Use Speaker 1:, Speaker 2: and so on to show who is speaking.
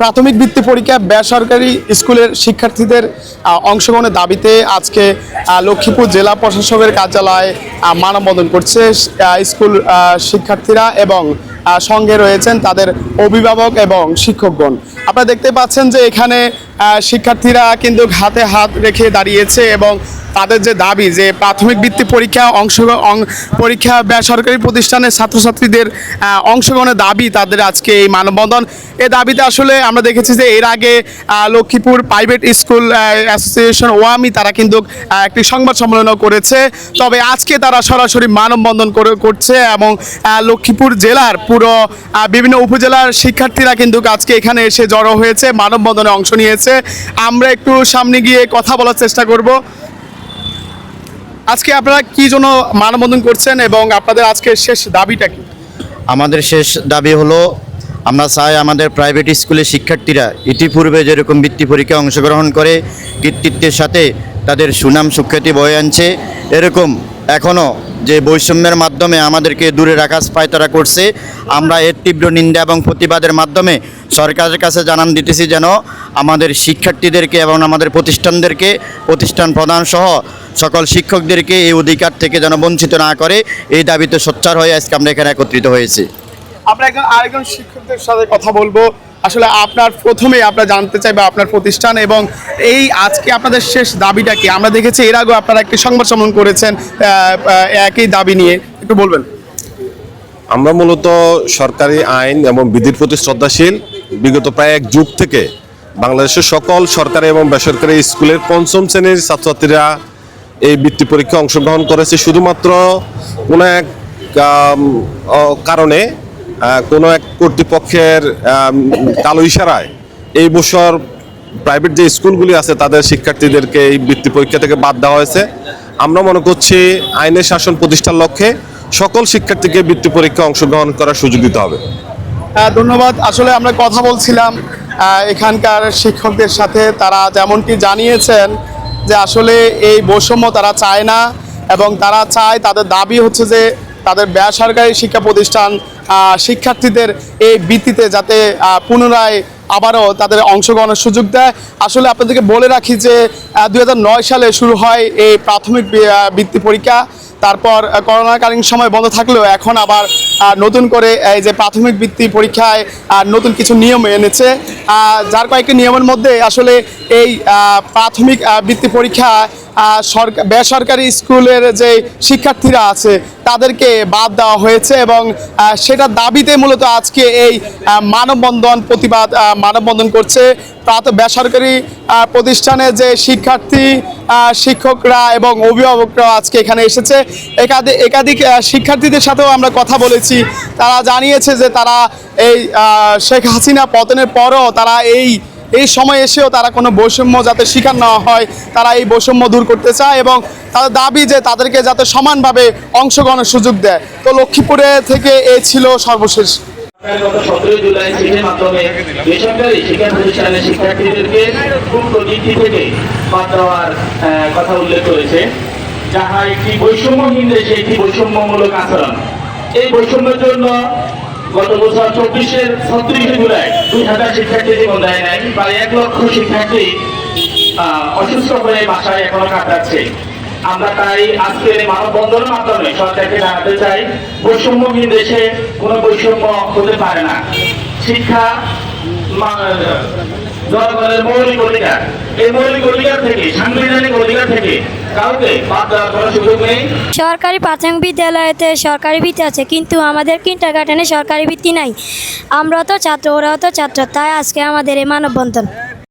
Speaker 1: প্রাথমিক বৃত্তি পরীক্ষা বেসরকারি স্কুলের শিক্ষার্থীদের অংশগ্রহণের দাবিতে আজকে লক্ষ্মীপুর জেলা প্রশাসকের কার্যালয়ে মানববন্ধন করছে স্কুল শিক্ষার্থীরা এবং সঙ্গে রয়েছেন তাদের অভিভাবক এবং শিক্ষকগণ। আপনারা দেখতে পাচ্ছেন যে এখানে শিক্ষার্থীরা কিন্তু হাতে হাত রেখে দাঁড়িয়েছে এবং তাদের যে দাবি যে প্রাথমিক বৃত্তি পরীক্ষা অংশ পরীক্ষা বেসরকারি প্রতিষ্ঠানের ছাত্রছাত্রীদের অংশগ্রহণের দাবি তাদের আজকে এই মানববন্ধন। এ দাবিতে আসলে আমরা দেখেছি যে এর আগে লক্ষ্মীপুর প্রাইভেট স্কুল অ্যাসোসিয়েশন ওয়ামি তারা কিন্তু একটি সংবাদ সম্মেলনও করেছে। তবে আজকে তারা সরাসরি মানববন্ধন করে করছে এবং লক্ষ্মীপুর জেলার পুরো বিভিন্ন উপজেলার শিক্ষার্থীরা কিন্তু আজকে এখানে এসে জড়ো হয়েছে, মানববন্ধনে অংশ নিয়েছে। আমরা একটু সামনে গিয়ে কথা বলার চেষ্টা করব। আজকে আপনারা কি জন্য মানববন্ধন করছেন এবং আপনাদের আজকে শেষ দাবিটা কি?
Speaker 2: আমাদের শেষ দাবি হলো, আমরা চাই আমাদের প্রাইভেট স্কুলের শিক্ষার্থীরা ইতিপূর্বে যেরকম বৃত্তি পরীক্ষায় অংশগ্রহণ করে, কৃতিত্বের সাথে তাদের সুনাম সুখ্যাতি বয়ে আনছে, এরকম এখনও যে বৈষম্যের মাধ্যমে আমাদেরকে দূরে রাখার পায়তারা করছে, আমরা এর তীব্র নিন্দা এবং প্রতিবাদের মাধ্যমে সরকারের কাছে জানান দিতেছি যেন আমাদের শিক্ষার্থীদেরকে এবং আমাদের প্রতিষ্ঠানদেরকে প্রতিষ্ঠান প্রধান সহ সকল শিক্ষকদেরকে এই অধিকার থেকে যেন বঞ্চিত না করে এই দাবিতে সোচ্চার হয়ে আজকে আমরা এখানে একত্রিত হয়েছি।
Speaker 1: আমরা একজন আরেকজন শিক্ষকদের সাথে কথা বলব। আসলে আপনার প্রথমে আমরা জানতে চাইব আপনার প্রতিষ্ঠান এবং এই আজকে আপনাদের শেষ দাবিটা কি? আমরা দেখেছি এর আগেও আপনারা একটি সংবাদ সম্মেলন করেছেন একই দাবি নিয়ে। একটু বলবেন।
Speaker 3: আমরা মূলত সরকারি আইন এবং বিধির প্রতি শ্রদ্ধাশীল। বিগত প্রায় এক যুগ থেকে বাংলাদেশের সকল সরকারি এবং বেসরকারি স্কুলের পঞ্চম শ্রেণির ছাত্রছাত্রীরা এই বৃত্তি পরীক্ষায় অংশগ্রহণ করেছে। শুধুমাত্র কোনো এক কারণে কোনো এক কর্তৃপক্ষের কালো ইশারায় এই বছর প্রাইভেট যে স্কুলগুলি আছে, তাদের শিক্ষার্থীদেরকে এই বৃত্তি পরীক্ষা থেকে বাদ দেওয়া হয়েছে। আমরা মনে করছি আইনের শাসন প্রতিষ্ঠার লক্ষ্যে সকল শিক্ষার্থীকে বৃত্তি পরীক্ষায় অংশগ্রহণ করার সুযোগ দিতে হবে।
Speaker 1: ধন্যবাদ। আসলে আমরা কথা বলছিলাম এখানকার শিক্ষকদের সাথে। তারা যেমনটি জানিয়েছেন যে আসলে এই বৈষম্য তারা চায় না এবং তারা চায়, তাদের দাবি হচ্ছে যে তাদের বেসরকারি শিক্ষা প্রতিষ্ঠান শিক্ষার্থীদের এই বৃত্তিতে যাতে পুনরায় আবারও তাদের অংশগ্রহণের সুযোগ দেয়। আসলে আপনাদেরকে বলে রাখি যে দু হাজার নয় সালে শুরু হয় এই প্রাথমিক বৃত্তি পরীক্ষা। তারপর করোনাকালীন সময় বন্ধ থাকলেও এখন আবার নতুন করে এই যে প্রাথমিক বৃত্তি পরীক্ষায় নতুন কিছু নিয়ম এনেছে। যার কয়েকটি নিয়মের মধ্যে আসলে এই প্রাথমিক বৃত্তি পরীক্ষা সরকার বেসরকারি স্কুলের যে শিক্ষার্থীরা আছে, তাদেরকে বাদ দেওয়া হয়েছে এবং সেটার দাবিতে মূলত আজকে এই মানববন্ধন প্রতিবাদ মানববন্ধন করছে। প্রাত বেসরকারি প্রতিষ্ঠানে যে শিক্ষার্থী শিক্ষকরা এবং অভিভাবকরা আজকে এখানে এসেছে। একাধিক একাধিক শিক্ষার্থীদের সাথেও আমরা কথা বলেছি। তারা জানিয়েছে যে তারা এই শেখ হাসিনা পতনের পরও তারা এই এই সময় এসেও তারা কোনো বৈষম্য যাতে শিকার না হয়, তারা এই বৈষম্য দূর করতে চায় এবং তাদের দাবি যে তাদেরকে যাতে সমানভাবে অংশগ্রহণের সুযোগ দেয়। তো লক্ষ্মীপুরে থেকে এ ছিল সর্বশেষ।
Speaker 4: যাহা একটি বৈষম্যহীন দেশে একটি বৈষম্যমূলক আচরণ। এই বৈষম্যের জন্য গত বছর চব্বিশের ছত্রিশে জুলাই দুই হাজার শিক্ষার্থী জীবন দেয় নাই, প্রায় এক লক্ষ শিক্ষার্থী অসুস্থ হয়ে বাসায় এখনও কাটাচ্ছে। আমরা তাই আজকের এই মানববন্ধনের মাধ্যমে সরকারকে জানাতে চাই, বৈষম্যহীন দেশে কোনো বৈষম্য হতে পারে না। শিক্ষা জনগণের মৌলিক অধিকার
Speaker 5: সরকারি প্রাথমিক বিদ্যালয়েতে সরকারি ভিত্তি আছে, কিন্তু আমাদের কিন্টার গার্ডেনে সরকারি ভিত্তি নাই। আমরা তো ছাত্র, ওরাও তো ছাত্র, তাই আজকে আমাদের এই মানববন্ধন।